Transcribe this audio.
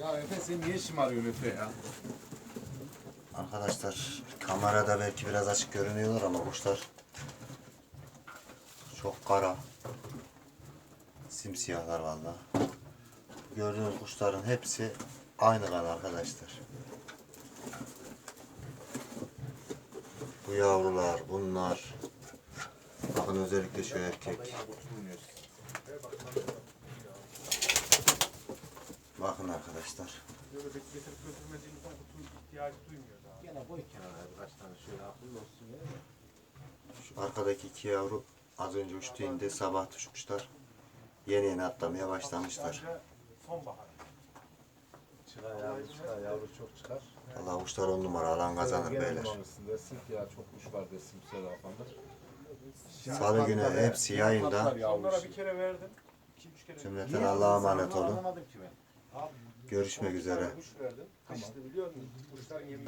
Ya Efe sen niye şımarıyorsun Efe ya? Arkadaşlar kamerada belki biraz açık görünüyorlar ama kuşlar çok kara. Simsiyahlar vallahi. Gördüğünüz kuşların hepsi aynı kan arkadaşlar. Bu yavrular, bunlar. Bakın özellikle şu erkek. Bakın arkadaşlar. Böyle getirip götürmediğimizden kutunun ihtiyacı duymuyor daha. Gene boy kenara birkaç tane şöyle akıllı olsun ya. Şu arkadaki iki yavru az önce uçtu indi. Sabah uçmuşlar. Yeni yeni atlamaya başlamışlar. Sonbahar. Çıkar yavru çıkar yavru çok çıkar. Allah kuşlar on numara alan kazanır beyler. ya çok var desin bir. Salı günü hepsi yayında. Onlara bir kere verdim. Cümleten Allah'a emanet olun. Anlamadım ki ben. Görüşmek üzere. Tamam.